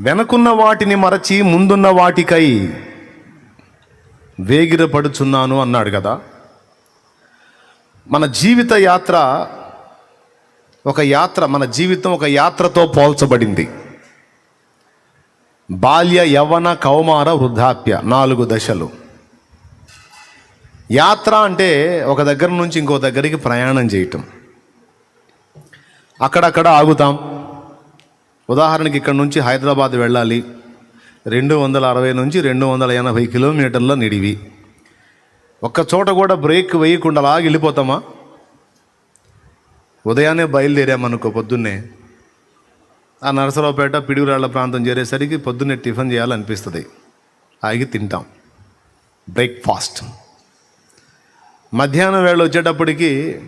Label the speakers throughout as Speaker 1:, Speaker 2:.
Speaker 1: వెనకున్న వాటిని మరచి ముందున్న వాటికై వేగిరపడుచున్నాను అన్నాడు కదా. మన జీవిత యాత్ర ఒక యాత్ర మన జీవితం ఒక యాత్రతో పోల్చబడింది. బాల్య యవ్వన కౌమార వృద్ధాప్య నాలుగు దశలు. యాత్ర అంటే ఒక దగ్గర నుంచి ఇంకో దగ్గరికి ప్రయాణం చేయటం. అక్కడక్కడ ఆగుతాం. ఉదాహరణకి ఇక్కడ నుంచి హైదరాబాద్ వెళ్ళాలి. రెండు వందల అరవై నుంచి రెండు వందల ఎనభై కిలోమీటర్ల నిడివి. ఒక్క చోట కూడా బ్రేక్ వేయకుండా అలాగ వెళ్ళిపోతామా? ఉదయాన్నే బయలుదేరామనుకో పొద్దున్నే. ఆ నరసరావుపేట పిడుగురాళ్ళ ప్రాంతం చేరేసరికి పొద్దున్నే టిఫిన్ చేయాలనిపిస్తుంది. ఆగి తింటాం. బ్రేక్ఫాస్ట్. మధ్యాహ్నం వేళ వచ్చేటప్పటికి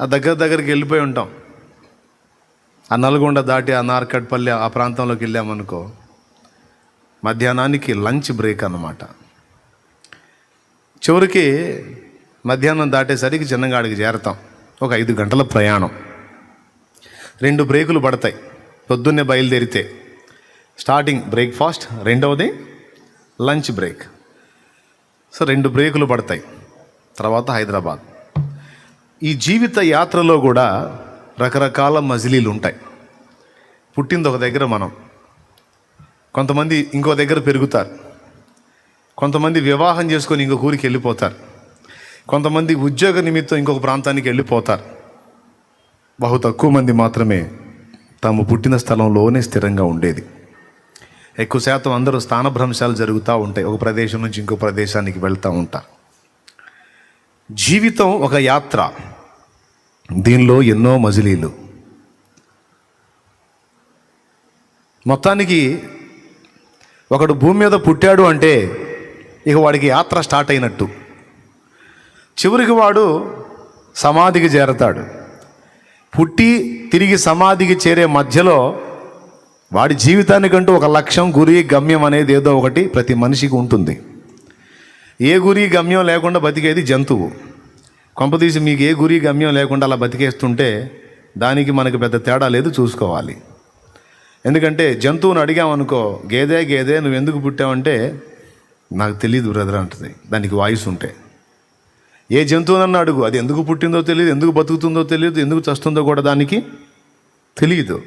Speaker 1: ఆ దగ్గర దగ్గరికి వెళ్ళిపోయి ఉంటాం. ఆ నల్గొండ దాటి ఆ నార్కట్పల్లి ఆ ప్రాంతంలోకి వెళ్ళామనుకో మధ్యాహ్నానికి లంచ్ బ్రేక్ అన్నమాట. చివరికి మధ్యాహ్నం దాటేసరికి చిన్నగాడికి చేరతాం. ఒక ఐదు గంటల ప్రయాణం. రెండు బ్రేకులు పడతాయి. పొద్దున్నే బయలుదేరితే స్టార్టింగ్ బ్రేక్ఫాస్ట్ రెండవది లంచ్ బ్రేక్. సో రెండు బ్రేకులు పడతాయి. తర్వాత హైదరాబాద్. ఈ జీవిత యాత్రలో కూడా రకరకాల మజిలీలు ఉంటాయి. పుట్టింది ఒక దగ్గర మనం. కొంతమంది ఇంకో దగ్గర పెరుగుతారు. కొంతమంది వివాహం చేసుకొని ఇంకొక ఊరికి వెళ్ళిపోతారు. కొంతమంది ఉద్యోగ నిమిత్తం ఇంకొక ప్రాంతానికి వెళ్ళిపోతారు. బహు తక్కువ మంది మాత్రమే తాము పుట్టిన స్థలంలోనే స్థిరంగా ఉండేది. ఎక్కువ శాతం అందరూ స్థానభ్రంశాలు జరుగుతూ ఉంటాయి. ఒక ప్రదేశం నుంచి ఇంకో ప్రదేశానికి వెళ్తూ ఉంటారు. జీవితం ఒక యాత్ర. దీనిలో ఎన్నో మజిలీలు. మొత్తానికి ఒకడు భూమి మీద పుట్టాడు అంటే ఇక వాడికి యాత్ర స్టార్ట్ అయినట్టు. చివరికి వాడు సమాధికి చేరతాడు. పుట్టి తిరిగి సమాధికి చేరే మధ్యలో వాడి జీవితానికంటూ ఒక లక్ష్యం గురి గమ్యం అనేది ఏదో ఒకటి ప్రతి మనిషికి ఉంటుంది. ఏ గురి గమ్యం లేకుండా బతికేది జంతువు. కొంపదీసి మీకు ఏ గురి గమ్యం లేకుండా అలా బతికేస్తుంటే దానికి మనకు పెద్ద తేడా లేదు చూసుకోవాలి. ఎందుకంటే జంతువుని అడిగామనుకో గేదే గేదే నువ్వు ఎందుకు పుట్టావంటే నాకు తెలియదు బ్రదర్ అంటుంది. దానికి వాయిస్ ఉంటే. ఏ జంతువునన్నా అడుగు అది ఎందుకు పుట్టిందో తెలియదు ఎందుకు బతుకుతుందో తెలియదు ఎందుకు చస్తుందో కూడా దానికి తెలియదు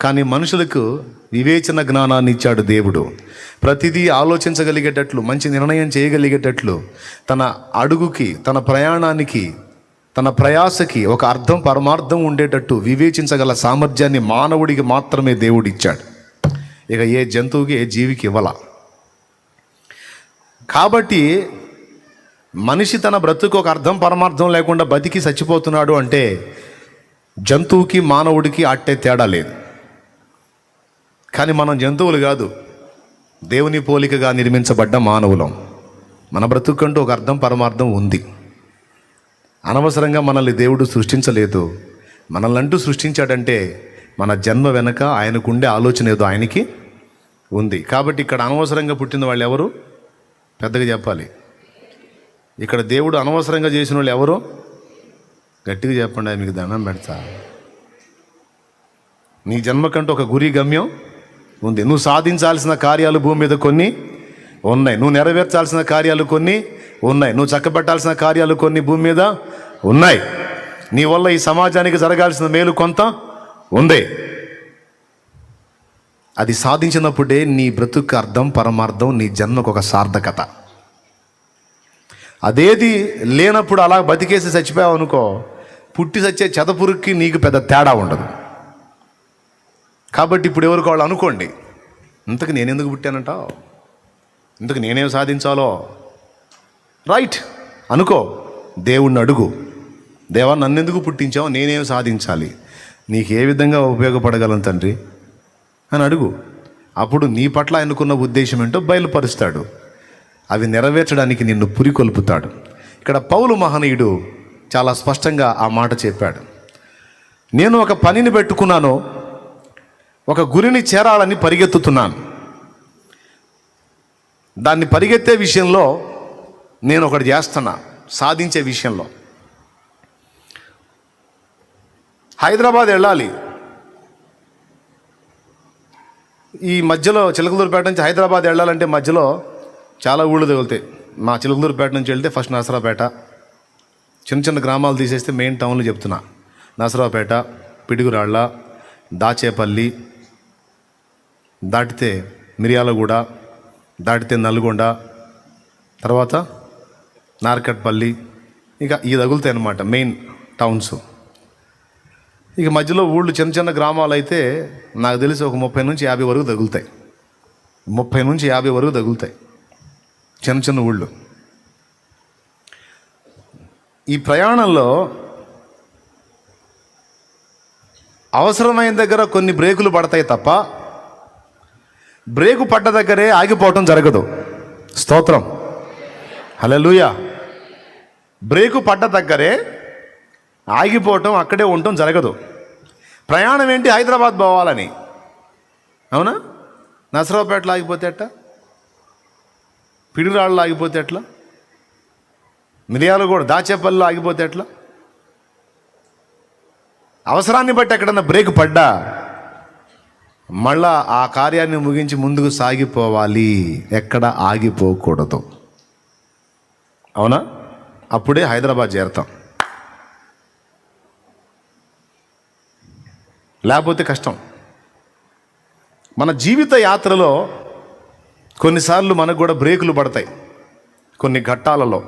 Speaker 1: కానీ మనుషులకు వివేచన జ్ఞానాన్ని ఇచ్చాడు దేవుడు. ప్రతిదీ ఆలోచించగలిగేటట్లు మంచి నిర్ణయం చేయగలిగేటట్లు తన అడుగుకి తన ప్రయాణానికి తన ప్రయాసకి ఒక అర్థం పరమార్థం ఉండేటట్టు వివేచించగల సామర్థ్యాన్ని మానవుడికి మాత్రమే దేవుడు ఇచ్చాడు. ఇక ఏ జంతువుకి ఏ జీవికి ఇవ్వాల? కాబట్టి మనిషి తన బ్రతుకు ఒక అర్థం పరమార్థం లేకుండా బతికి చచ్చిపోతున్నాడు అంటే జంతువుకి మానవుడికి అట్టే తేడా లేదు. కానీ మనం జంతువులు కాదు. దేవుని పోలికగా నిర్మించబడ్డ మానవులం. మన బ్రతుకంటూ ఒక అర్థం పరమార్థం ఉంది. అనవసరంగా మనల్ని దేవుడు సృష్టించలేదు. మనల్ని అంటూ సృష్టించాడంటే మన జన్మ వెనక ఆయనకుండే ఆలోచన ఏదో ఆయనకి ఉంది. కాబట్టి ఇక్కడ అనవసరంగా పుట్టిన వాళ్ళు ఎవరు? పెద్దగా చెప్పాలి. ఇక్కడ దేవుడు అనవసరంగా చేసిన వాళ్ళు ఎవరు? గట్టిగా చెప్పండి మీకు దండం పెడతా. నీ జన్మకంటూ ఒక గురి గమ్యం ఉంది. నువ్వు సాధించాల్సిన కార్యాలు భూమి మీద కొన్ని ఉన్నాయి. నువ్వు నెరవేర్చాల్సిన కార్యాలు కొన్ని ఉన్నాయి. నువ్వు చక్కబెట్టాల్సిన కార్యాలు కొన్ని భూమి మీద ఉన్నాయి. నీ వల్ల ఈ సమాజానికి జరగాల్సిన మేలు కొంత ఉంది. అది సాధించినప్పుడే నీ బ్రతుకు అర్థం పరమార్థం నీ జన్మకు ఒక సార్థకత. అదేది లేనప్పుడు అలా బతికేసి చచ్చిపోయావు అనుకో పుట్టి చచ్చే చెదపురుక్కి నీకు పెద్ద తేడా ఉండదు. కాబట్టి ఇప్పుడు ఎవరికి వాళ్ళు అనుకోండి ఇంతకు నేను ఎందుకు పుట్టానంటావు ఇంతకు నేనేం సాధించాలో? రైట్ అనుకో దేవుణ్ణి అడుగు. దేవా నన్నెందుకు పుట్టించావు నేనేం సాధించాలి? నీకు ఏ విధంగా ఉపయోగపడగలను తండ్రి? అని అడుగు. అప్పుడు నీ పట్ల ఆయనకున్న ఉద్దేశం ఏంటో బయలుపరుస్తాడు. అవి నెరవేర్చడానికి నిన్ను పురికొల్పుతాడు. ఇక్కడ పౌలు మహనీయుడు చాలా స్పష్టంగా ఆ మాట చెప్పాడు. నేను ఒక పనిని పెట్టుకున్నాను ఒక గురిని చేరాలని పరిగెత్తుతున్నాను. దాన్ని పరిగెత్తే విషయంలో నేను ఒకటి చేస్తున్నా సాధించే విషయంలో. హైదరాబాద్ వెళ్ళాలి. ఈ మధ్యలో చిలకలూరుపేట నుంచి హైదరాబాద్ వెళ్ళాలంటే మధ్యలో చాలా ఊళ్ళు తగులుతాయి. మా చిలకలూరుపేట నుంచి వెళ్తే ఫస్ట్ నరసరావుపేట. చిన్న చిన్న గ్రామాలు తీసేస్తే మెయిన్ టౌన్లు చెప్తున్నా. నరసరావుపేట పిడుగురాళ్ళ దాచేపల్లి దాటితే మిర్యాలగూడ దాటితే నల్గొండ తర్వాత నార్కట్పల్లి ఇక ఈ తగులుతాయి అన్నమాట మెయిన్ టౌన్స్. ఇక మధ్యలో ఊళ్ళు చిన్న చిన్న గ్రామాలు అయితే నాకు తెలిసి ఒక ముప్పై నుంచి యాభై వరకు తగులుతాయి. ముప్పై నుంచి యాభై వరకు తగులుతాయి. చిన్న చిన్న ఊళ్ళు. ఈ ప్రయాణంలో అవసరమైన దగ్గర కొన్ని బ్రేకులు పడతాయి తప్ప బ్రేకు పడ్డ దగ్గరే ఆగిపోవటం జరగదు. స్తోత్రం. హల్లెలూయా. బ్రేకు పడ్డ దగ్గరే ఆగిపోవటం అక్కడే ఉండటం జరగదు. ప్రయాణం ఏంటి? హైదరాబాద్ పోవాలని. అవునా? నసరావుపేటలో ఆగిపోతే ఎట్ట పిడిరాళ్ళు ఆగిపోతే ఎట్లా? మిరియాలు కూడా దాచేపల్లిలో ఆగిపోతే ఎట్లా? అవసరాన్ని బట్టి ఎక్కడన్నా బ్రేక్ పడ్డా? మళ్ళా ఆ కార్యాన్ని ముగించి ముందుకు సాగిపోవాలి. ఎక్కడ ఆగిపోకూడదు. అవునా? అప్పుడే హైదరాబాద్ చేరతాం. లేకపోతే కష్టం. మన జీవిత యాత్రలో కొన్నిసార్లు మనకు కూడా బ్రేకులు పడతాయి. కొన్ని ఘట్టాలలో.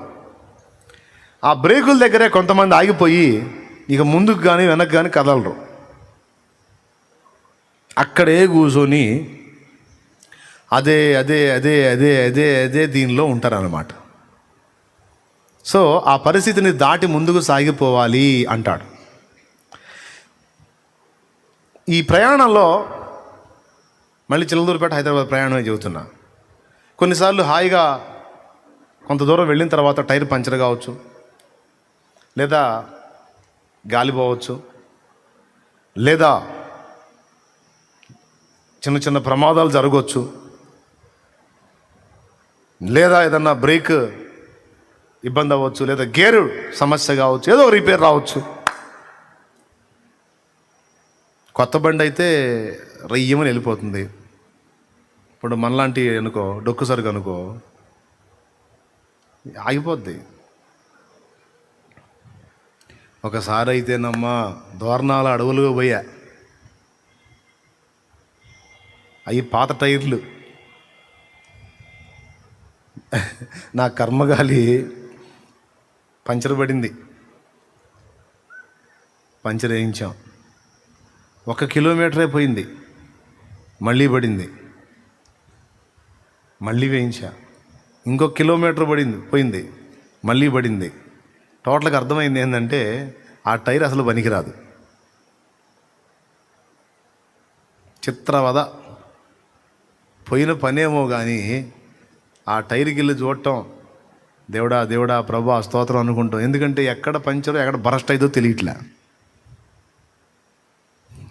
Speaker 1: ఆ బ్రేకుల దగ్గరే కొంతమంది ఆగిపోయి ఇక ముందుకు కానీ వెనక్కి కానీ కదలరు. అక్కడే కూర్చొని అదే అదే అదే అదే అదే అదే దీనిలో ఉంటారన్నమాట. సో ఆ పరిస్థితిని దాటి ముందుకు సాగిపోవాలి అంటాడు. ఈ ప్రయాణంలో మళ్ళీ చిల్లదూరుపేట హైదరాబాద్ ప్రయాణమే చెబుతున్నా. కొన్నిసార్లు హాయిగా కొంత దూరం వెళ్ళిన తర్వాత టైర్ పంచర్ కావచ్చు లేదా గాలిపోవచ్చు లేదా చిన్న చిన్న ప్రమాదాలు జరగవచ్చు లేదా ఏదన్నా బ్రేక్ ఇబ్బంది అవ్వచ్చు లేదా గేరు సమస్య కావచ్చు ఏదో రిపేర్ రావచ్చు. కొత్త బండి అయితే రయ్యమని వెళ్ళిపోతుంది. ఇప్పుడు మనలాంటి అనుకో డొక్కు సరుకు అనుకో ఆగిపోద్ది. ఒకసారి అయితేనమ్మా దోర్నాల అడవులుగా పోయా. అవి పాత టైర్లు. నా కర్మగాలి పంచర్ పడింది పంచర్ వేయించాం. ఒక కిలోమీటరే పోయింది. మళ్ళీ పడింది. మళ్ళీ వేయించా. ఇంకొక కిలోమీటర్ పడింది పోయింది. మళ్ళీ పడింది. టోటల్గా అర్థమైంది ఏంటంటే ఆ టైర్ అసలు పనికిరాదు. చిత్రవద పోయిన పనేమో కానీ ఆ టైర్కి వెళ్ళి చూడటం దేవుడా దేవుడా ప్రభా స్తోత్రం అనుకుంటాం. ఎందుకంటే ఎక్కడ పంచరో ఎక్కడ బరస్ట్ అయిందో తెలియట్లే.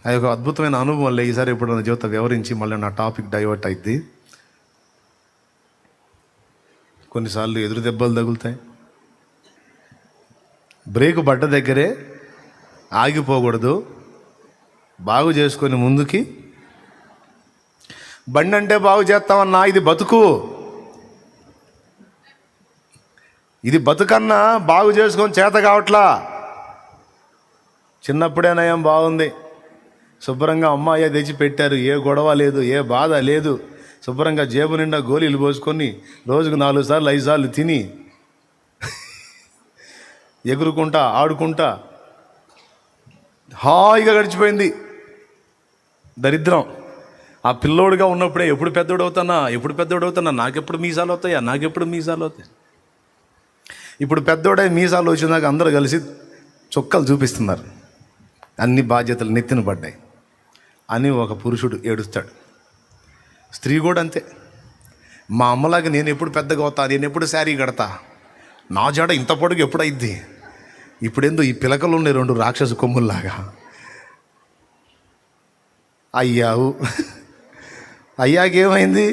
Speaker 1: అది ఒక అద్భుతమైన అనుభవం ఈసారి ఇప్పుడు నా జీవితం వివరించి మళ్ళీ నా టాపిక్ డైవర్ట్ అయింది కొన్నిసార్లు ఎదురు దెబ్బలు తగులుతాయి. బ్రేక్ పడ్డ దగ్గరే ఆగిపోకూడదు. బాగు చేసుకొని ముందుకి బండి అంటే బాగు చేస్తామన్నా ఇది బతుకు. ఇది బతుకన్నా బాగు చేసుకొని చేత కావట్లా. చిన్నప్పుడే నయం బాగుంది. శుభ్రంగా అమ్మాయి తెచ్చి పెట్టారు. ఏ గొడవ లేదు ఏ బాధ లేదు. శుభ్రంగా జేబు నిండా గోళీలు పోసుకొని రోజుకు నాలుగు సార్లు ఐదు సార్లు తిని ఎగురుకుంటా ఆడుకుంటా హాయిగా గడిచిపోయింది. దరిద్రం. ఆ పిల్లోడుగా ఉన్నప్పుడే ఎప్పుడు పెద్దోడు అవుతానా ఎప్పుడు పెద్దోడు అవుతానా నాకెప్పుడు మీసాలు అవుతాయా నాకెప్పుడు మీసాలు అవుతాయి ఇప్పుడు పెద్దోడే మీసాలు వచ్చినాక అందరూ కలిసి చొక్కాలు చూపిస్తున్నారు. అన్ని బాధ్యతలు నెత్తిన పడ్డాయి. అని ఒక పురుషుడు ఏడుస్తాడు. స్త్రీ కూడా అంతే. మా అమ్మలాగా నేను ఎప్పుడు పెద్దగా అవుతా? నేను ఎప్పుడు శారీ కడతా? నా జాడ ఇంత పొడుగు ఎప్పుడైద్ది? ఇప్పుడేందో ఈ పిలకలు ఉన్నాయి రెండు రాక్షసు కొమ్ముల్లాగా. అయ్యావు. అయ్యాకేమైంది?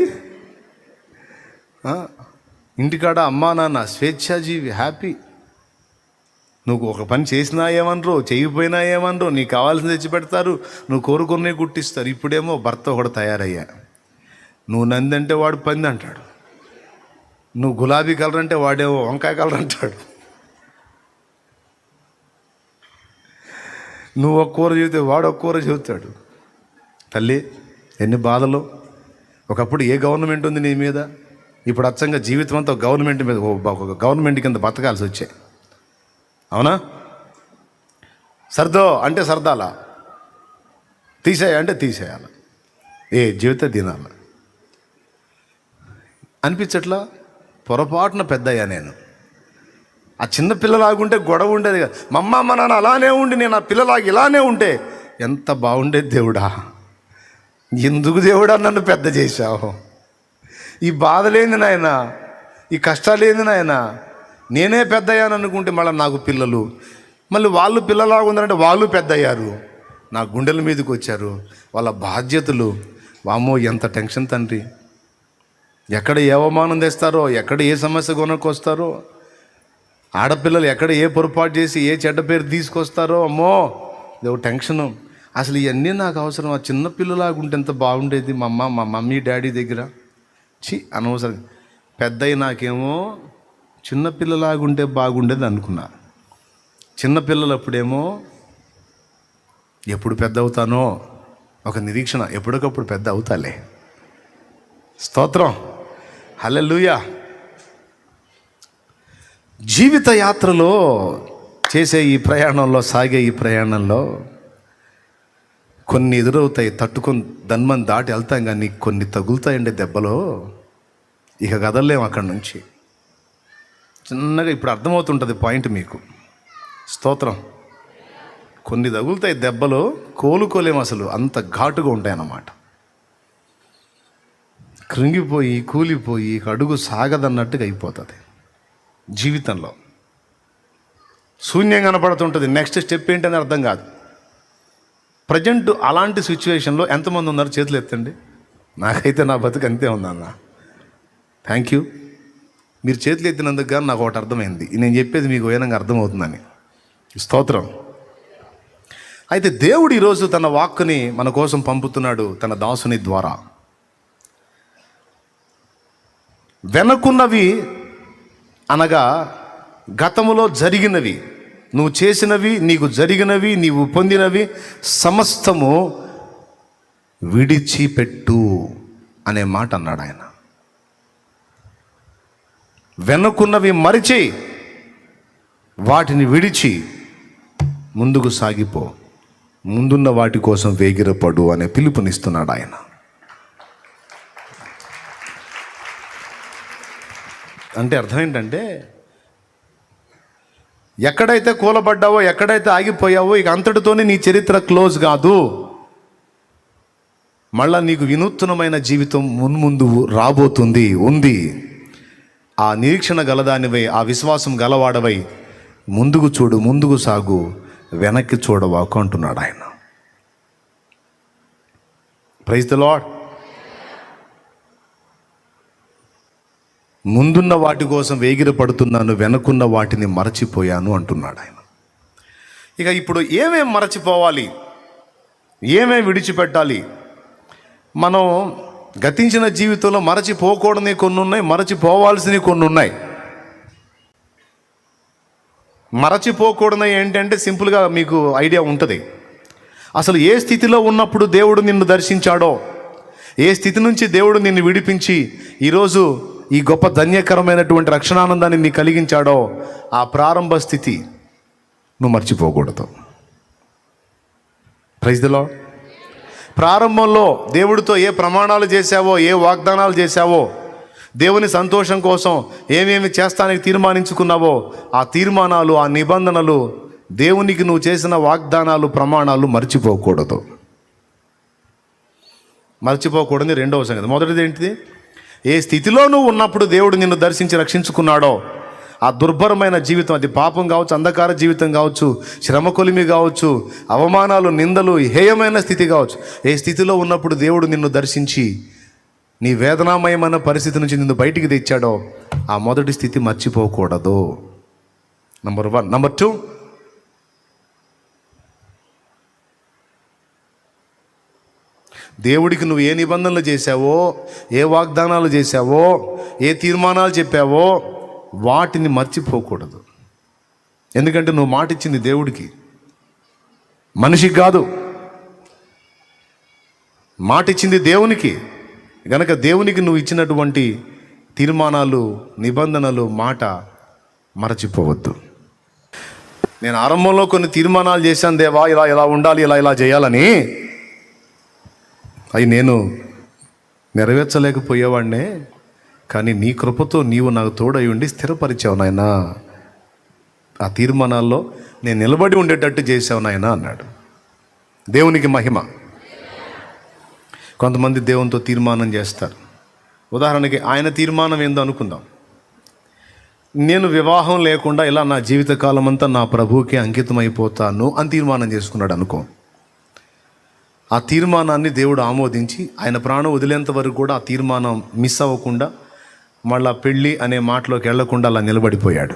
Speaker 1: ఇంటికాడ అమ్మా నాన్న స్వేచ్ఛాజీవి హ్యాపీ. నువ్వు ఒక పని చేసినా ఏమనరు చేయకపోయినా ఏమనరు నీకు కావాల్సింది తెచ్చి పెడతారు నువ్వు కోరుకునే గుట్టిస్తారు ఇప్పుడేమో భర్త కూడా తయారయ్యా. నువ్వు నంది అంటే వాడు పంది అంటాడు. నువ్వు గులాబీ కలర్ అంటే వాడేమో వంకాయ కలర్ అంటాడు. నువ్వు ఒక కూర చెబితే వాడు ఒక కూర చెబుతాడు. తల్లి ఎన్ని బాధలు? ఒకప్పుడు ఏ గవర్నమెంట్ ఉంది నీ మీద? ఇప్పుడు అచ్చంగా జీవితం అంతా గవర్నమెంట్ మీద ఒక గవర్నమెంట్ కింద బతకాల్సి వచ్చాయి. అవునా? సర్దో అంటే సర్దాలా. తీసేయ అంటే తీసేయాలి. ఏ జీవిత దినాల. అనిపించట్లా? పొరపాటున పెద్దయ్యా నేను. ఆ చిన్న పిల్లలాగుంటే గొడవ ఉండేది కదా. మా అమ్మ మా నాన్న అలానే ఉండి నేను ఆ పిల్లలాగా ఇలానే ఉంటే ఎంత బాగుండేది దేవుడా? ఎందుకు దేవుడా నన్ను పెద్ద చేశావు? ఈ బాధలేంది నాయన? ఈ కష్టాలేంది నాయన? నేనే పెద్ద అయ్యాను అనుకుంటే మళ్ళీ నాకు పిల్లలు. మళ్ళీ వాళ్ళు పిల్లలాగా ఉందంటే వాళ్ళు పెద్ద అయ్యారు నా గుండెల మీదకి వచ్చారు. వాళ్ళ బాధ్యతలు. వామ్మో ఎంత టెన్షన్ తండ్రి. ఎక్కడ ఏ అవమానం తెస్తారో ఎక్కడ ఏ సమస్య కొనుక్కొస్తారో ఆడపిల్లలు ఎక్కడ ఏ పొరపాటు చేసి ఏ చెడ్డ పేరు తీసుకొస్తారో అమ్మో ఇదో టెన్షను. అసలు ఇవన్నీ నాకు అవసరం. ఆ చిన్నపిల్లలాగా ఉంటే ఎంత బాగుండేది మా అమ్మ మా మమ్మీ డాడీ దగ్గర. చి అనవసరం పెద్ద నాకేమో చిన్నపిల్లలాగుంటే ఉంటే బాగుండేది అనుకున్నా. చిన్నపిల్లలు అప్పుడేమో ఎప్పుడు పెద్ద అవుతానో ఒక నిరీక్షణ. ఎప్పటికప్పుడు పెద్ద అవుతాలే. స్తోత్రం. హల్లెలూయా. జీవిత యాత్రలో చేసే ఈ ప్రయాణంలో సాగే ఈ ప్రయాణంలో కొన్ని ఎదురవుతాయి తట్టుకొని దన్మని దాటి వెళ్తాం కానీ కొన్ని తగులుతాయండి దెబ్బలో. ఇక కదలలేము అక్కడి నుంచి. చిన్నగా ఇప్పుడు అర్థమవుతుంటుంది పాయింట్ మీకు. స్తోత్రం. కొన్ని తగులుతాయి దెబ్బలు కోలుకోలేము అసలు. అంత ఘాటుగా ఉంటాయి అన్నమాట కృంగిపోయి కూలిపోయి అడుగు సాగదన్నట్టుగా అయిపోతుంది జీవితంలో. శూన్యం కనపడుతుంటుంది. నెక్స్ట్ స్టెప్ ఏంటని అర్థం కాదు. ప్రజెంట్ అలాంటి సిచ్యువేషన్లో ఎంతమంది ఉన్నారు చేతులు ఎత్తండి? నాకైతే నా బతుకు అంతే ఉందన్న థ్యాంక్ యూ మీరు చేతులు ఎత్తినందుకు కానీ నాకు ఒకటి అర్థమైంది. నేను చెప్పేది మీకు ఏనంగా అర్థమవుతుందని. స్తోత్రం. అయితే దేవుడు ఈరోజు తన వాక్కుని మన కోసం పంపుతున్నాడు తన దాసుని ద్వారా. వెనకున్నవి అనగా గతములో జరిగినవి. నువ్వు చేసినవి నీకు జరిగినవి నీవు పొందినవి సమస్తము విడిచిపెట్టు అనే మాట అన్నాడు ఆయన. వెనుకున్నవి మరిచి వాటిని విడిచి ముందుకు సాగిపో. ముందున్న వాటి కోసం వేగిరపడు అనే పిలుపునిస్తున్నాడు ఆయన. అంటే అర్థం ఏంటంటే ఎక్కడైతే కూలబడ్డావో ఎక్కడైతే ఆగిపోయావో ఇక అంతటితోనే నీ చరిత్ర క్లోజ్ కాదు. మళ్ళా నీకు వినూత్నమైన జీవితం మున్ముందు రాబోతుంది ఉంది. ఆ నిరీక్షణ గలదానివై ఆ విశ్వాసం గలవాడవై ముందుకు చూడు ముందుకు సాగు వెనక్కి చూడవాకు అంటున్నాడు ఆయన. ప్రైజ్ ద లాడ్ ముందున్న వాటి కోసం వేగిర పడుతున్నాను వెనకున్న వాటిని మరచిపోయాను అంటున్నాడు ఆయన. ఇక ఇప్పుడు ఏమేం మరచిపోవాలి? ఏమేం విడిచిపెట్టాలి? మనం గతించిన జీవితంలో మరచిపోకూడని కొన్ని ఉన్నాయి మరచిపోవాల్సినవి కొన్ని ఉన్నాయి మరచిపోకూడని ఏంటంటే సింపుల్గా మీకు ఐడియా ఉంటుంది. అసలు ఏ స్థితిలో ఉన్నప్పుడు దేవుడు నిన్ను దర్శించాడో ఏ స్థితి నుంచి దేవుడు నిన్ను విడిపించి ఈరోజు ఈ గొప్ప ధన్యకరమైనటువంటి రక్షణానందాన్ని నీ కలిగించాడో ఆ ప్రారంభ స్థితి నువ్వు మర్చిపోకూడదు. ప్రైజ్లో ప్రారంభంలో దేవుడితో ఏ ప్రమాణాలు చేశావో ఏ వాగ్దానాలు చేశావో దేవుని సంతోషం కోసం ఏమేమి చేస్తానికి తీర్మానించుకున్నావో ఆ తీర్మానాలు ఆ నిబంధనలు దేవునికి నువ్వు చేసిన వాగ్దానాలు ప్రమాణాలు మర్చిపోకూడదు. మర్చిపోకూడదు రెండవ సంగతి. మొదటిది ఏంటిది? ఏ స్థితిలో నువ్వు ఉన్నప్పుడు దేవుడు నిన్ను దర్శించి రక్షించుకున్నాడో? ఆ దుర్భరమైన జీవితం అది పాపం కావచ్చు అంధకార జీవితం కావచ్చు శ్రమ కొలిమి కావచ్చు అవమానాలు నిందలు హేయమైన స్థితి కావచ్చు. ఏ స్థితిలో ఉన్నప్పుడు దేవుడు నిన్ను దర్శించి నీ వేదనామయమైన పరిస్థితి నుంచి నిన్ను బయటికి తెచ్చాడో ఆ మొదటి స్థితి మర్చిపోకూడదు. నంబర్ వన్ నంబర్ టూ దేవుడికి నువ్వు ఏ నిబంధనలు చేశావో ఏ వాగ్దానాలు చేశావో ఏ తీర్మానాలు చెప్పావో వాటిని మర్చిపోకూడదు. ఎందుకంటే నువ్వు మాట ఇచ్చింది దేవుడికి. మనిషికి కాదు. మాట ఇచ్చింది దేవునికి. గనక దేవునికి నువ్వు ఇచ్చినటువంటి తీర్మానాలు నిబంధనలు మాట మరచిపోవద్దు. నేను ఆరంభంలో కొన్ని తీర్మానాలు చేశాను దేవా ఇలా ఇలా ఉండాలి ఇలా ఇలా చేయాలని. అవి నేను నెరవేర్చలేకపోయేవాడినే కానీ నీ కృపతో నీవు నాకు తోడై ఉండి స్థిరపరిచావు నాయన. ఆ తీర్మానాల్లో నేను నిలబడి ఉండేటట్టు చేసావు నాయన అన్నాడు. దేవునికి మహిమ. కొంతమంది దేవునితో తీర్మానం చేస్తారు. ఉదాహరణకి ఆయన తీర్మానం ఏందో అనుకుందాం. నేను వివాహం లేకుండా ఇలా నా జీవితకాలం అంతా నా ప్రభువుకి అంకితం అయిపోతాను అని తీర్మానం చేసుకున్నాడు అనుకో. ఆ తీర్మానాన్ని దేవుడు ఆమోదించి ఆయన ప్రాణం వదిలేంత వరకు కూడా ఆ తీర్మానం మిస్ అవ్వకుండా మళ్ళా పెళ్ళి అనే మాటలోకి వెళ్ళకుండా అలా నిలబడిపోయాడు.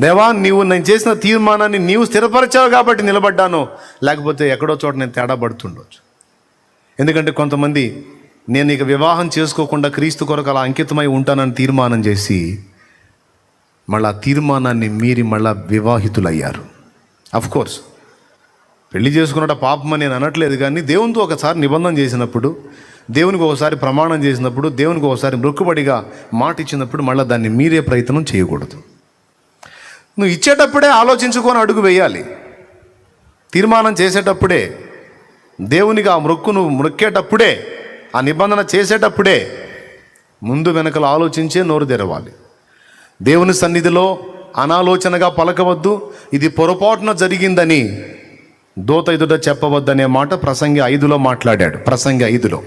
Speaker 1: దేవా నీవు నేను చేసిన తీర్మానాన్ని నీవు స్థిరపరిచావు కాబట్టి నిలబడ్డాను. లేకపోతే ఎక్కడో చోట నేను తేడా పడుతుండొచ్చు. ఎందుకంటే కొంతమంది నేను ఇక వివాహం చేసుకోకుండా క్రీస్తు కొరకు అలా అంకితమై ఉంటానని తీర్మానం చేసి మళ్ళా ఆ తీర్మానాన్ని మీరి మళ్ళా వివాహితులయ్యారు. అఫ్ కోర్స్ పెళ్ళి చేసుకున్నట పాపం నేను అనట్లేదు కానీ దేవునితో ఒకసారి నిబంధన చేసినప్పుడు దేవునికి ఒకసారి ప్రమాణం చేసినప్పుడు దేవునికి ఒకసారి మృక్కుబడిగా మాట ఇచ్చినప్పుడు మళ్ళీ దాన్ని మీరే ప్రయత్నం చేయకూడదు. నువ్వు ఇచ్చేటప్పుడే ఆలోచించుకొని అడుగు వేయాలి. తీర్మానం చేసేటప్పుడే దేవునికి ఆ మృక్కు నువ్వు మృక్కేటప్పుడే ఆ నిబంధన చేసేటప్పుడే ముందు వెనకలు ఆలోచించే నోరు తెరవాలి. దేవుని సన్నిధిలో అనాలోచనగా పలకవద్దు. ఇది పొరపాటున జరిగిందని దోత ఎదుట చెప్పవద్దనే మాట ప్రసంగి ఐదులో మాట్లాడాడు. ప్రసంగి ఐదులో.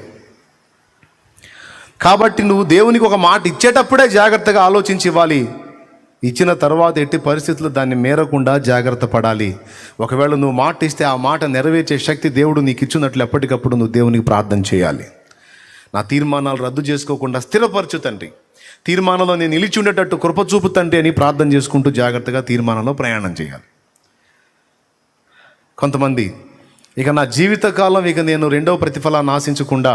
Speaker 1: కాబట్టి నువ్వు దేవునికి ఒక మాట ఇచ్చేటప్పుడే జాగ్రత్తగా ఆలోచించి ఇవ్వాలి. ఇచ్చిన తర్వాత ఎట్టి పరిస్థితుల్లో దాన్ని మేరకుండా జాగ్రత్త పడాలి. ఒకవేళ నువ్వు మాట ఇస్తే ఆ మాట నెరవేర్చే శక్తి దేవుడు నీకు ఇచ్చినట్లు ఎప్పటికప్పుడు నువ్వు దేవునికి ప్రార్థన చేయాలి. నా తీర్మానాలు రద్దు చేసుకోకుండా స్థిరపరచు తండ్రి. తీర్మానంలో నేను నిలిచి ఉండేటట్టు కృప చూపు తండ్రి అని ప్రార్థన చేసుకుంటూ జాగ్రత్తగా తీర్మానంలో ప్రయాణం చేయాలి. కొంతమంది ఇక నా జీవితకాలం ఇక నేను రెండవ ప్రతిఫలాన్ని ఆశించకుండా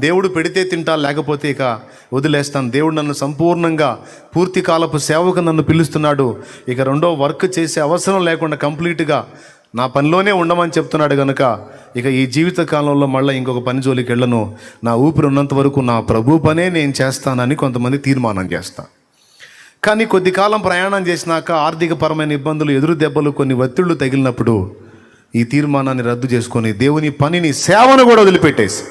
Speaker 1: దేవుడు పెడితే తింటా లేకపోతే ఇక వదిలేస్తాను. దేవుడు నన్ను సంపూర్ణంగా పూర్తి కాలపు సేవకు నన్ను పిలుస్తున్నాడు. ఇక రెండో వర్క్ చేసే అవసరం లేకుండా కంప్లీట్గా నా పనిలోనే ఉండమని చెప్తున్నాడు కనుక ఇక ఈ జీవిత కాలంలో మళ్ళీ ఇంకొక పని జోలికి వెళ్ళను. నా ఊపిరి ఉన్నంత వరకు నా ప్రభు పనే నేను చేస్తానని కొంతమంది తీర్మానం చేస్తా కానీ కొద్ది కాలం ప్రయాణం చేసినాక ఆర్థికపరమైన ఇబ్బందులు ఎదురు దెబ్బలు కొన్ని ఒత్తిళ్ళు తగిలినప్పుడు ఈ తీర్మానాన్ని రద్దు చేసుకొని దేవుని పనిని సేవను కూడా వదిలిపెట్టేసి.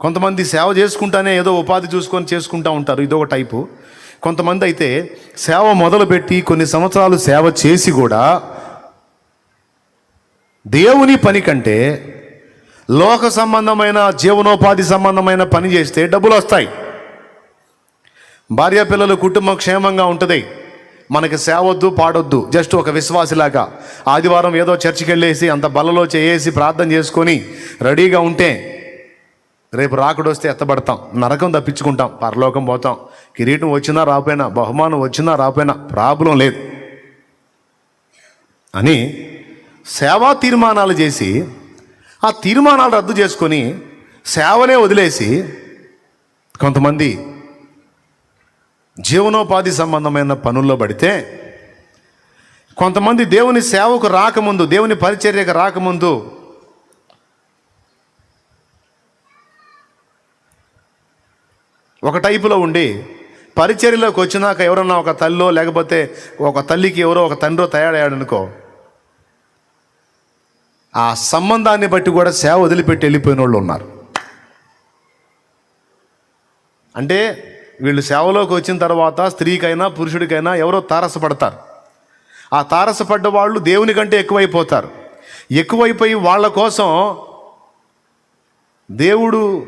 Speaker 1: కొంతమంది సేవ చేసుకుంటానే ఏదో ఉపాధి చూసుకొని చేసుకుంటూ ఉంటారు ఇదొక టైపు. కొంతమంది అయితే సేవ మొదలుపెట్టి కొన్ని సంవత్సరాలు సేవ చేసి కూడా దేవుని పని కంటే లోక సంబంధమైన జీవనోపాధి సంబంధమైన పని చేస్తే డబ్బులు వస్తాయి. భార్య పిల్లలు కుటుంబం క్షేమంగా ఉంటుంది. మనకి సేవద్దు పాడొద్దు జస్ట్ ఒక విశ్వాసిలాగా. ఆదివారం ఏదో చర్చికి వెళ్ళేసి అంత బలలో చేసి ప్రార్థన చేసుకొని రెడీగా ఉంటే రేపు రాకుడొస్తే ఎత్తబడతాం. నరకం తప్పించుకుంటాం. పరలోకం పోతాం. కిరీటం వచ్చినా రాపోయినా బహుమానం వచ్చినా రాపోయినా ప్రాబ్లం లేదు. అని సేవా తీర్మానాలు చేసి ఆ తీర్మానాలు రద్దు చేసుకొని సేవనే వదిలేసి కొంతమంది జీవనోపాధి సంబంధమైన పనుల్లో పడితే కొంతమంది దేవుని సేవకు రాకముందు దేవుని పరిచర్యకు రాకముందు ఒక టైపులో ఉండి పరిచర్యలోకి వచ్చినాక ఎవరన్నా ఒక తల్లో లేకపోతే ఒక తల్లికి ఎవరో ఒక తండ్రో తయారయ్యాడనుకో ఆ సంబంధాన్ని బట్టి కూడా సేవ వదిలిపెట్టి వెళ్ళిపోయిన వాళ్ళు ఉన్నారు. అంటే వీళ్ళు సేవలోకి వచ్చిన తర్వాత స్త్రీకైనా పురుషుడికైనా ఎవరో తారసపడతారు. ఆ తారసపడ్డ వాళ్ళు దేవుని కంటే ఎక్కువైపోతారు. ఎక్కువైపోయి వాళ్ళ కోసం దేవుడు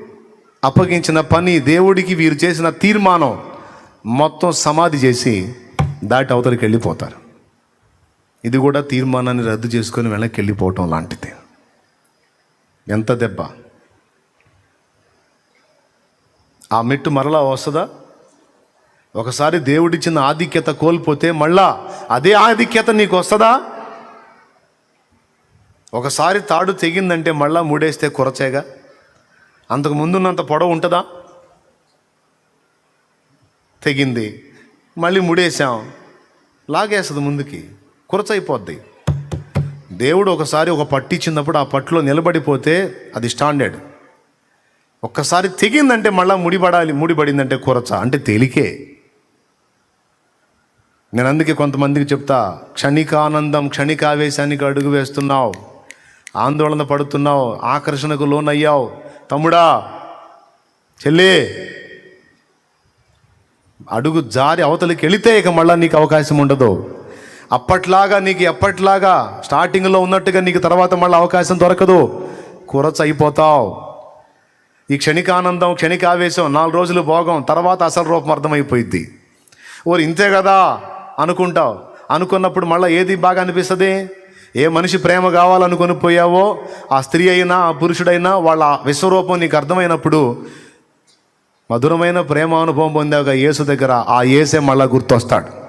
Speaker 1: అప్పగించిన పని దేవుడికి వీరు చేసిన తీర్మానం మొత్తం సమాధి చేసి దాటి అవతలికి వెళ్ళిపోతారు. ఇది కూడా తీర్మానాన్ని రద్దు చేసుకొని వెనక్కి వెళ్ళిపోవటం లాంటిది. ఎంత దెబ్బ. ఆ మెట్టు మరలా వస్తుందా? ఒకసారి దేవుడిచ్చిన ఆధిక్యత కోల్పోతే మళ్ళా అదే ఆధిక్యత నీకు వస్తుందా ఒకసారి తాడు తెగిందంటే మళ్ళా ముడేస్తే కొరచేగా? అంతకు ముందున్నంత పొడవు ఉంటుందా? తెగింది. మళ్ళీ ముడేసాం లాగేస్తుంది ముందుకి. కురచైపోద్ది. దేవుడు ఒకసారి ఒక పట్టు ఇచ్చినప్పుడు ఆ పట్టులో నిలబడిపోతే అది స్టాండర్డ్. ఒక్కసారి తెగిందంటే మళ్ళీ ముడిపడాలి ముడిపడిందంటే కురచ. అంటే తేలికే. నేను అందుకే కొంతమందికి చెప్తా క్షణికానందం క్షణికావేశానికి అడుగు వేస్తున్నావు. ఆందోళన పడుతున్నావు ఆకర్షణకు లోనయ్యావు. తమ్ముడా చెల్లి అడుగు జారి అవతలికి వెళితే ఇక మళ్ళీ నీకు అవకాశం ఉండదు. అప్పట్లాగా నీకు ఎప్పట్లాగా స్టార్టింగ్లో ఉన్నట్టుగా నీకు తర్వాత మళ్ళీ అవకాశం దొరకదు. కురచ అయిపోతావు. ఈ క్షణికానందం క్షణికావేశం నాలుగు రోజులు భోగం తర్వాత అసలు రూపం అర్థమైపోయింది ఓరు ఇంతే కదా? అనుకుంటావు. అనుకున్నప్పుడు మళ్ళీ ఏది బాగా అనిపిస్తుంది? ఏ మనిషి ప్రేమ కావాలనుకొని పోయావో ఆ స్త్రీ అయినా ఆ పురుషుడైనా వాళ్ళ విశ్వరూపం నీకు అర్థమైనప్పుడు మధురమైన ప్రేమ అనుభవం పొందావుగా యేసు దగ్గర ఆ ఏసే మళ్ళా గుర్తొస్తాడు.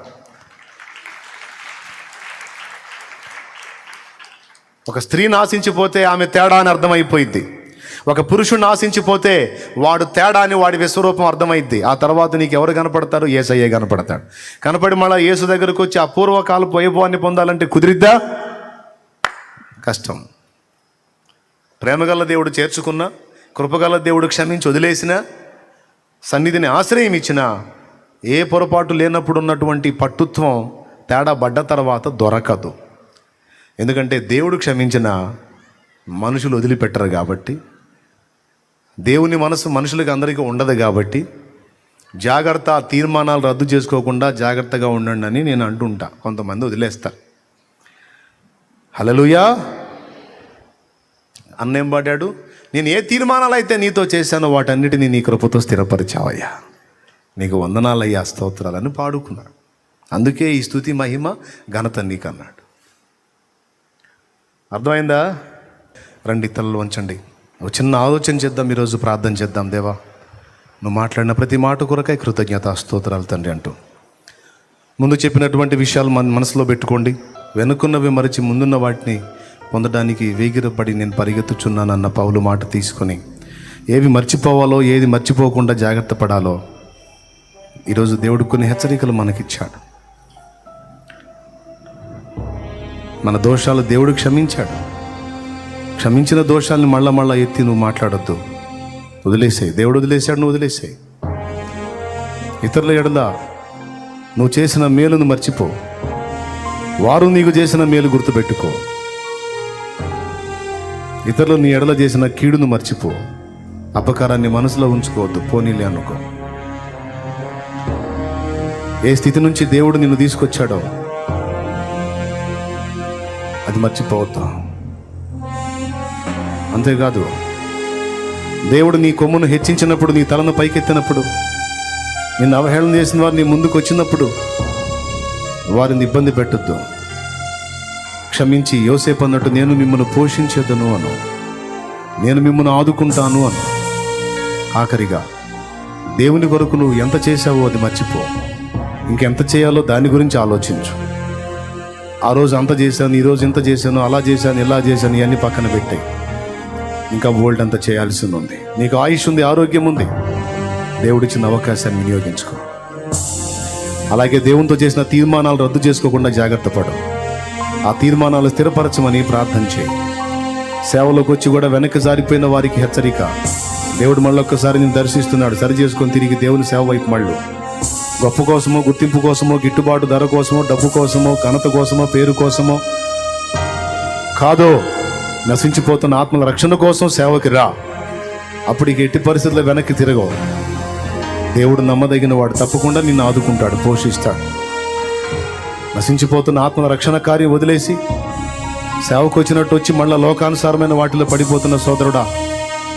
Speaker 1: ఒక స్త్రీ నాశించిపోతే ఆమె తేడా అని అర్థమైపోయింది ఒక పురుషుడు ఆశించిపోతే వాడు తేడా అని వాడి విశ్వరూపం అర్థమైద్ది. ఆ తర్వాత నీకు ఎవరు కనపడతారు? ఏసయ్యే కనపడతాడు. కనపడి మళ్ళీ యేసు దగ్గరకు వచ్చి ఆ వైభవాన్ని పొందాలంటే కుదిరిద్దా? కష్టం. ప్రేమగల దేవుడు చేర్చుకున్న కృపగల దేవుడు క్షమించి వదిలేసిన సన్నిధిని ఆశ్రయం ఇచ్చిన ఏ పొరపాటు లేనప్పుడు ఉన్నటువంటి పట్టుత్వం తేడా పడ్డ తర్వాత దొరకదు. ఎందుకంటే దేవుడు క్షమించిన మనుషులు వదిలిపెట్టరు కాబట్టి దేవుని మనసు మనుషులకు అందరికీ ఉండదు కాబట్టి జాగ్రత్త ఆ తీర్మానాలు రద్దు చేసుకోకుండా జాగ్రత్తగా ఉండండి అని నేను అంటుంటా. కొంతమంది వదిలేస్తారు. హలలుయా అన్నేం పాడాడు? నేను ఏ తీర్మానాలు అయితే నీతో చేశానో వాటన్నిటిని నీ కృపతో స్థిరపరిచావయ్యా. నీకు వందనాలయ్యా స్తోత్రాలని పాడుకున్నాడు అందుకే ఈ స్థుతి మహిమ ఘనత నీకు అన్నాడు అర్థమైందా? రండి తలలు వంచండి. ఒక చిన్న ఆలోచన చేద్దాం ఈరోజు ప్రార్థన చేద్దాం దేవా. నువ్వు మాట్లాడిన ప్రతి మాట కొరకై కృతజ్ఞత స్తోత్రాలు తండ్రి అంటూ. ముందు చెప్పినటువంటి విషయాలు మన మనసులో పెట్టుకోండి. వెనుకున్నవి మరిచి ముందున్న వాటిని పొందడానికి వేగిరపడి నేను పరిగెత్తుచున్నానన్న పౌలు మాట తీసుకొని ఏవి మర్చిపోవాలో ఏది మర్చిపోకుండా జాగ్రత్త పడాలో ఈరోజు దేవుడు కొన్ని హెచ్చరికలు మనకిచ్చాడు. మన దోషాలు దేవుడు క్షమించాడు. క్షమించిన దోషాలను మళ్ళా మళ్ళా ఎత్తి నువ్వు మాట్లాడొద్దు. వదిలేసాయి. దేవుడు వదిలేశాడు నువ్వు వదిలేసాయి. ఇతరుల ఎడల నువ్వు చేసిన మేలును మర్చిపో. వారు నీకు చేసిన మేలు గుర్తుపెట్టుకో. ఇతరులు నీ ఎడల చేసిన కీడును మర్చిపో. అపకారాన్ని మనసులో ఉంచుకోవద్దు. పోనీలే అనుకో. ఏ స్థితి నుంచి దేవుడు నిన్ను తీసుకొచ్చాడో అది మర్చిపోవద్దు. అంతేకాదు దేవుడు నీ కొమ్మును హెచ్చించినప్పుడు నీ తలను పైకెత్తినప్పుడు నిన్ను అవహేళన చేసిన వారు నీ ముందుకు వచ్చినప్పుడు వారిని ఇబ్బంది పెట్టొద్దు. క్షమించి యోసేపు అన్నట్టు నేను మిమ్మల్ని పోషించేదను అను. నేను మిమ్మల్ని ఆదుకుంటాను అను. ఆఖరిగా దేవుని కొరకు నువ్వు ఎంత చేశావో అది మర్చిపో. ఇంకెంత చేయాలో దాని గురించి ఆలోచించు. ఆ రోజు అంత చేశాను ఈ రోజు ఇంత చేశాను అలా చేశాను ఇలా చేశాను ఇవన్నీ పక్కన పెట్టాయి. ఇంకా బోల్డ్ అంతా చేయాల్సింది ఉంది. నీకు ఆయుష్ ఉంది ఆరోగ్యం ఉంది. దేవుడిచ్చిన అవకాశాన్ని వినియోగించుకో. అలాగే దేవునితో చేసిన తీర్మానాలు రద్దు చేసుకోకుండా జాగ్రత్త పడు. ఆ తీర్మానాలు స్థిరపరచమని ప్రార్థన చేయి. సేవలోకి వచ్చి కూడా వెనక్కి జారిపోయిన వారికి హెచ్చరిక. దేవుడు మళ్ళొక్కసారి నేను దర్శిస్తున్నాడు. సరి చేసుకొని తిరిగి దేవుని సేవ వైపు మళ్ళు. గొప్ప కోసమో గుర్తింపు కోసమో గిట్టుబాటు ధర కోసమో డబ్బు కోసమో ఘనత కోసమో పేరు కోసమో కాదో నశించిపోతున్న ఆత్మల రక్షణ కోసం సేవకి రా. అప్పుడు ఇక ఎట్టి పరిస్థితుల్లో వెనక్కి తిరగవు. దేవుడు నమ్మదగిన వాడు తప్పకుండా నిన్ను ఆదుకుంటాడు పోషిస్తాడు. నశించిపోతున్న ఆత్మల రక్షణ కార్యం వదిలేసి సేవకు వచ్చినట్టు వచ్చి మళ్ళీ లోకానుసారమైన వాటిలో పడిపోతున్న సోదరుడా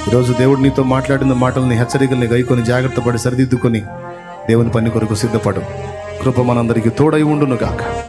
Speaker 1: ఈరోజు దేవుడు నీతో మాట్లాడిన మాటల్ని హెచ్చరికల్ని గైకొని జాగ్రత్త పడి సరిదిద్దుకొని దేవుని పని కొరకు సిద్ధపడు. కృప మనందరికీ తోడై ఉండును గాక